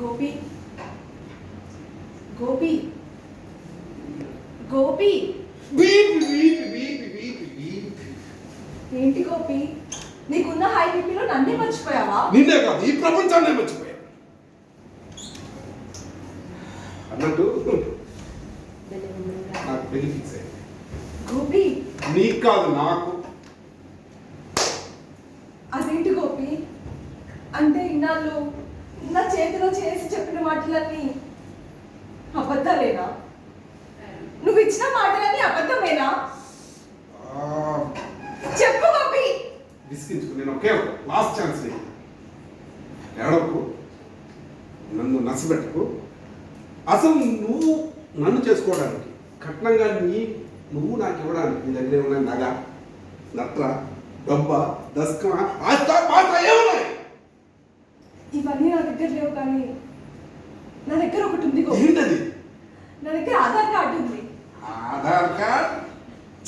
గోపి. గోపి. గోపి. ఏంటి గోపి? నీకున్న హై బీపీలో నన్నే మర్చిపోయావా? నిన్నే కాదు ఈ ప్రపంచాన్నే మర్చిపోయా. అన్నట్టు నాకు పెళ్ళి ఫిక్స్ అయింది గోపి. నీకు కాదు నాకు. అదేంటి గోపి? అంటే ఇన్నాళ్ళు నా చేతిలో చేసి చెప్పిన మాటలన్నీ అబద్ధాలేనా? నువ్వు ఇచ్చిన మాటలన్నీ అబద్ధమేనా? చెప్పు గోపి. విసిగించుకు నేను ఒకే లాస్ట్ ఛాన్స్ నీకు ఏడవకు. నన్ను నచ్చబెట్టకు. అసలు నువ్వు నన్ను చేసుకోవడానికి కట్నంగా నీ నువ్వు నాకు ఇవ్వడానికి నీ దగ్గర ఉన్న నగ. నట్ర డబ్బ దస్కమా ఇవన్నీ నా దగ్గర లేవు కానీ నా దగ్గర ఒకటి ఉంది నా దగ్గర ఆధార్